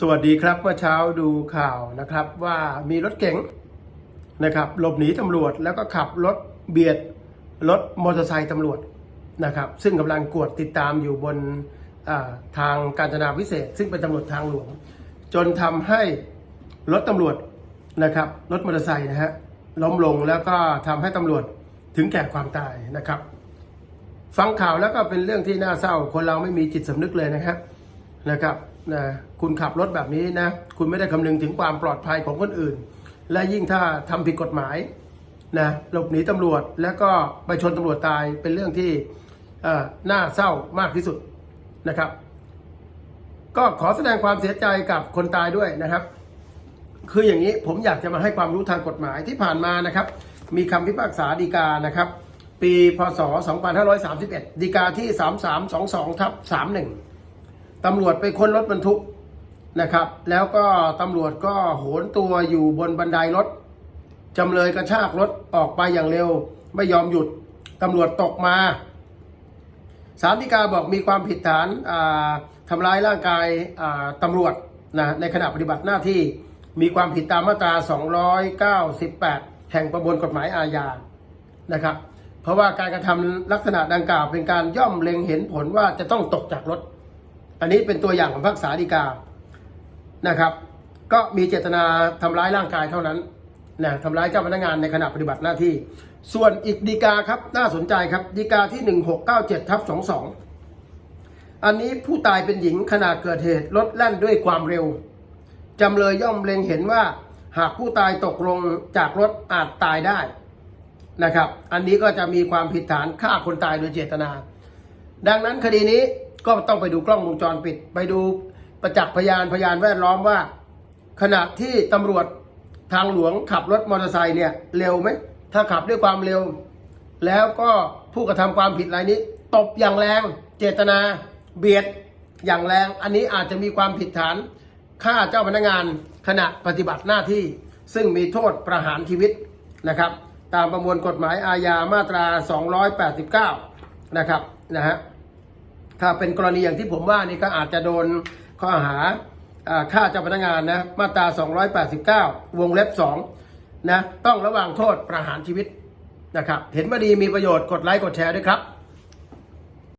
สวัสดีครับเมื่อเช้าดูข่าวนะครับว่ามีรถเก๋งนะครับหลบหนีตำรวจแล้วก็ขับรถเบียดรถมอเตอร์ไซค์ตำรวจนะครับซึ่งกำลังกวดติดตามอยู่บนอ่าทางการจนาพิเศษ ซึ่งเป็นตำรวจทางหลวง จนทำให้รถตำรวจนะครับรถมอเตอร์ไซค์นะฮะล้มลงแล้วก็ทำให้ตำรวจถึงแก่ความตายนะครับ ฟังข่าวแล้วก็เป็นเรื่องที่น่าเศร้า คนเราไม่มีจิตสำนึกเลยนะครับ นะครับนะคุณขับรถแบบนี้นะ คุณไม่ได้คำนึงถึงความปลอดภัยของคนอื่น และยิ่งถ้าทำผิดกฎหมายนะหลบหนีตำรวจแล้วก็ไปชนตำรวจตายเป็นเรื่องที่น่าเศร้ามากที่สุดนะครับ ก็ขอแสดงความเสียใจกับคนตายด้วยนะครับ คืออย่างนี้ผมอยากจะมาให้ความรู้ทางกฎหมายที่ผ่านมานะครับ มีคำพิพากษาฎีกานะครับ ปีพศ 2531ฎีกาที่ 3322ทับ31 ตำรวจไปค้นรถบรรทุกนะครับ แล้วก็ตำรวจก็โหนตัวอยู่บนบันไดรถจำเลยกระชากรถออกไปอย่างเร็ว ไม่ยอมหยุดตำรวจตกมาสารฎีกาบอกมีความผิดฐานาทำร้ายร่างกายาตำรวจนะในขณะปฏิบัติหน้าที่มีความผิดตามมาตรา 298 แห่งประมวลกฎหมายอาญานะครับ เพราะว่าการกระทำลักษณะดังกล่าวเป็นการย่อมเล็งเห็นผลว่าจะต้องตกจากรถ อันนี้เป็นตัวอย่างของพักษาฎีกานะครับ ก็มีเจตนาทำร้ายร่างกายเท่านั้นนะทำร้ายเจ้าพนักงานในขณะปฏิบัติหน้าที่ ส่วนอีกดีกาครับน่าสนใจครับดีกาที่ 1697ทับ22 อันนี้ผู้ตายเป็นหญิงขณะเกิดเหตุรถแล่นด้วยความเร็วจำเลยย่อมเล็งเห็นว่าหากผู้ตายตกลงจากรถอาจตายได้นะครับ อันนี้ก็จะมีความผิดฐานฆ่าคนตายโดยเจตนา ดังนั้นคดีนี้ ก็ต้องไปดูกล้องวงจรปิด ไปดูประจักษ์พยานพยานแวดล้อมว่า ขณะที่ตำรวจทางหลวงขับรถมอเตอร์ไซค์เนี่ยเร็วไหมถ้าขับด้วยความเร็ว แล้วก็ผู้กระทำความผิดรายนี้ ตบอย่างแรง เจตนา เบียดอย่างแรง อันนี้อาจจะมีความผิดฐานฆ่าเจ้าพนักงานขณะปฏิบัติหน้าที่ ซึ่งมีโทษประหารชีวิตนะครับ ตามประมวลกฎหมายอาญามาตรา 289 นะครับนะฮะ ถ้าเป็นกรณีอย่างที่ผมว่านี่ก็อาจจะโดนข้อหาฆ่าเจ้าพนักงานนะมาตรา 289 วงเล็บ2นะต้องระวังโทษประหารชีวิตนะครับ เห็นว่าดีมีประโยชน์กดไลค์กดแชร์ด้วยครับ